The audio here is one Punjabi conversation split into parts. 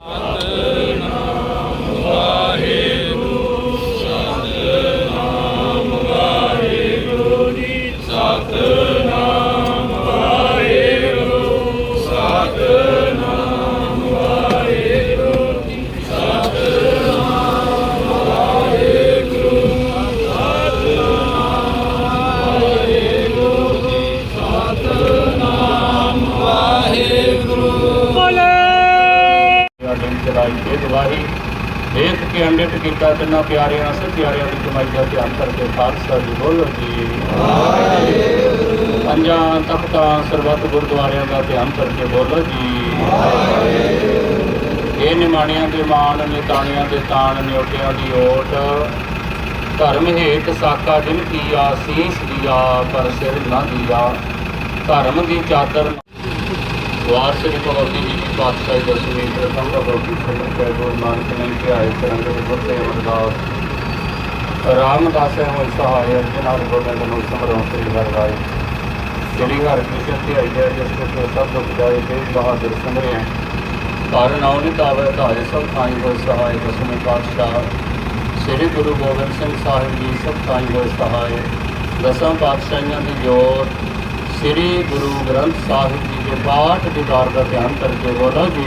Phật tử. ਕੀਤਾ ਤਿੰਨਾਂ ਪਿਆਰਿਆਂ ਦੀ ਕਮਾਈ ਦਾ ਧਿਆਨ ਕਰਕੇ ਖਾਲਸਾ ਜੀ ਬੋਲੋ ਜੀ। ਪੰਜਾਂ ਤਖਤਾਂ ਸਰਬੱਤ ਗੁਰਦੁਆਰਿਆਂ ਦਾ ਧਿਆਨ ਕਰਕੇ ਬੋਲੋ ਜੀ। ਇਹ ਨਿਮਾਣਿਆਂ ਦੇ ਮਾਣ ਨਿਤਾਣਿਆਂ ਦੇ ਤਾਣ ਨਿਉਟਿਆਂ ਦੀ ਓਟ। ਧਰਮ ਹੇਤ ਸਾਕਾ ਜਿਨ ਕੀਆ ਸੀਸ ਦੀਆ ਪਰ ਸਿਰ ਨਾ ਦੀਆ। ਧਰਮ ਦੀ ਚਾਦਰ ਵਾਰ ਸ੍ਰੀ ਭਗਵਤੀ ਜੀ ਦੀ ਪਾਤਸ਼ਾਹੀ ਦਸਵੀਂ ਪ੍ਰਥਮ ਭਗਵਤੀ ਸੰਗਤ ਕੈ ਗੁਰੂ ਨਾਨਕ ਨੇ ਧਿਆਏ ਕਰੰਗ ਦੇ ਗੁਰਤੇ ਅਰਦਾਸ ਰਾਮਦਾਸ ਹੈ ਹੋਇ ਸਹਾਇ ਅਰਜਨ ਹਰਿ ਗੋਬਿੰਦ ਨੂੰ ਸਮਰਉ ਸ੍ਰੀ ਹਰਿ ਰਾਏ ਸ੍ਰੀ ਹਰਿ ਕ੍ਰਿਸ਼ਨ ਧਿਆਈ ਜੈ ਜਿਸ ਕੋ ਸਭ ਦੁਖ ਜਾਏ ਤੇ ਬਹਾਦਰ ਸਿਮਰਿਆ ਘਰ ਨਾਉ ਨਿਤਾਵੇ ਧਾਰੇ ਸਭ ਥਾਈ ਹੋਇ ਸਹਾਇ ਦਸਵੇਂ ਪਾਤਸ਼ਾਹ ਸ੍ਰੀ ਗੁਰੂ ਗੋਬਿੰਦ ਸਿੰਘ ਸਾਹਿਬ ਜੀ ਸਭ ਥਾਈ ਹੋਇ ਸਹਾਇ ਦਸਾਂ ਪਾਤਸ਼ਾਹੀਆਂ ਦੀ ਜੋਤ ਸ੍ਰੀ ਗੁਰੂ ਗ੍ਰੰਥ ਸਾਹਿਬ ਜੀ ਦੇ ਪਾਠ ਦੀਦਾਰ ਦਾ ਧਿਆਨ ਕਰਕੇ ਬੋਲੋ ਜੀ।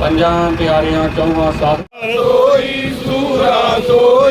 ਪੰਜਾਂ ਪਿਆਰਿਆਂ ਚੌਹਾਂ ਸਾਧ ਸੋਈ ਸੂਰਾ ਸੋਈ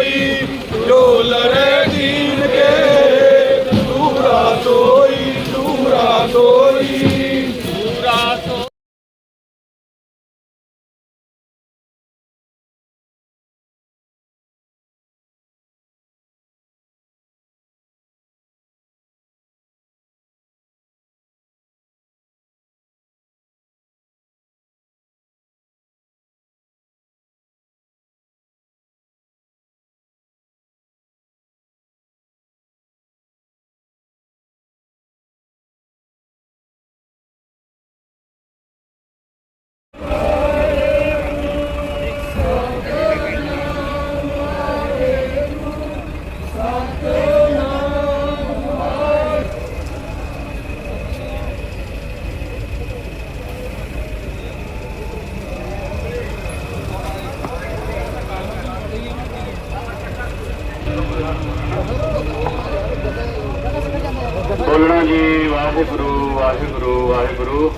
ਬੋਲਣਾ ਜੀ, ਵਾਹਿਗੁਰੂ ਵਾਹਿਗੁਰੂ ਵਾਹਿਗੁਰੂ।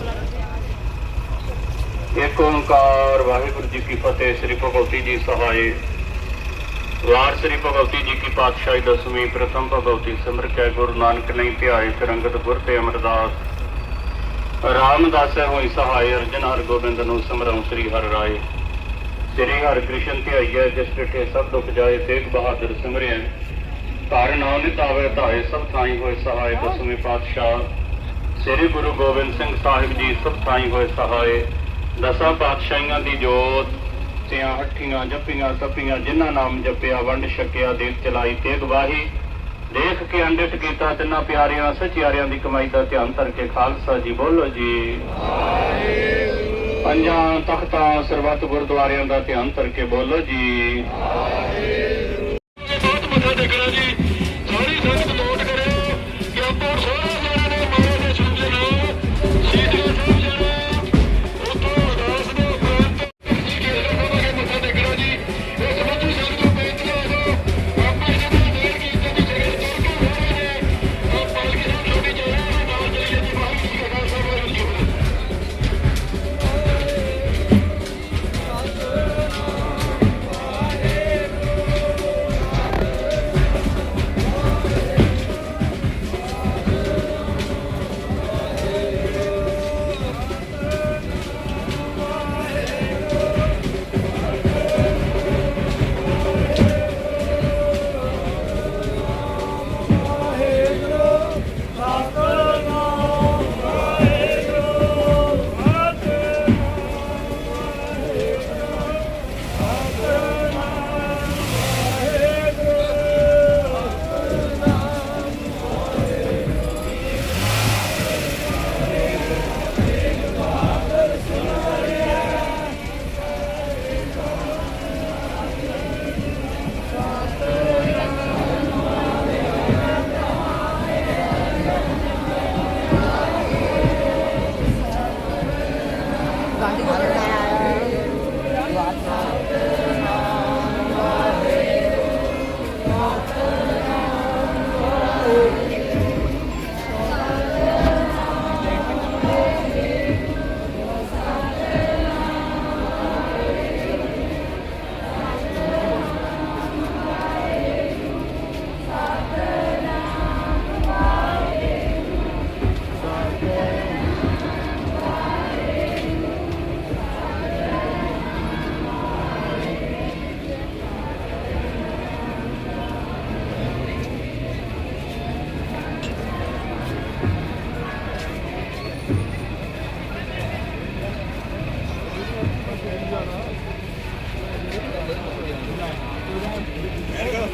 ਏਕ ਓੰਕਾਰ, ਵਾਹਿਗੁਰੂ ਜੀ ਕੀ ਫਤਿਹ, ਸ੍ਰੀ ਭਗਵਤੀ ਜੀ ਸਹਾਇ ਵਾਰ ਸ੍ਰੀ ਭਗਵਤੀ ਜੀ ਕੀ ਪਾਤਸ਼ਾਹੀ ਦਸਵੀਂ, ਪ੍ਰਥਮ ਭਗਵਤੀ ਸਿਮਰ ਕੈ, ਗੁਰੂ ਨਾਨਕ ਨਹੀਂ ਧਿਆਏ ਸਰੰਗਤ ਗੁਰ ਤੇ ਅਮਰਦਾਸ। ਰਾਮਦਾਸ ਹੋਈ ਸਹਾਇ ਅਰਜਨ ਹਰ ਗੋਬਿੰਦ ਨੂੰ ਸਿਮਰਉ ਸ੍ਰੀ ਹਰਿ ਰਾਏ। ਸ੍ਰੀ ਹਰਿ ਕ੍ਰਿਸ਼ਨ ਧਿਆਈਐ ਜਿਸ ਡਿਠੇ ਸਭ ਦੁਖ ਜਾਏ, ਤੇਗ ਬਹਾਦਰ ਸਿਮਰਿਆ ਘਰ ਨਾਉ ਨਿਤਾਵੇ ਧਾਏ, ਸਭ ਥਾਈ ਹੋਏ ਸਹਾਇ ਦਸਵੇਂ ਪਾਤਸ਼ਾਹ। ਸ੍ਰੀ ਗੁਰੂ ਗੋਬਿੰਦ ਸਿੰਘ ਸਾਹਿਬ ਜੀ ਸਭ ਥਾਈ ਹੋਏ ਸਹਾਇ ਦਸਾਂ ਪਾਤਸ਼ਾਹੀਆਂ ਦੀ ਜੋਤ, ਤਿਆਂ ਹੱਠੀਆਂ ਜੱਪੀਆਂ ਤਪੀਆਂ, ਜਿਨ੍ਹਾਂ ਨਾਮ ਜਪਿਆ, ਵੰਡ ਛਕਿਆ, ਦੇਖ ਚਲਾਈ, ਤੇਗ ਵਾਹੀ। ਦੇਖ ਕੇ ਅੰਡਿਤ ਕੀਤਾ ਤਿੰਨਾਂ ਪਿਆਰਿਆਂ, ਸਚਿਆਰਿਆਂ ਦੀ ਕਮਾਈ ਦਾ ਧਿਆਨ ਧਰ ਕੇ, ਖਾਲਸਾ ਜੀ ਬੋਲੋ ਜੀ। ਪੰਜਾਂ ਤਖਤਾਂ ਸਰਬੱਤ ਗੁਰਦੁਆਰਿਆਂ ਦਾ ਧਿਆਨ ਕਰਕੇ ਬੋਲੋ ਜੀ।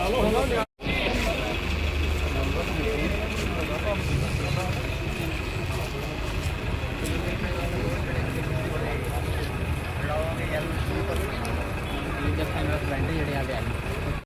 ਜੱਫਾ ਮੇਰਾ ਫਰੈਂਡ ਹੀ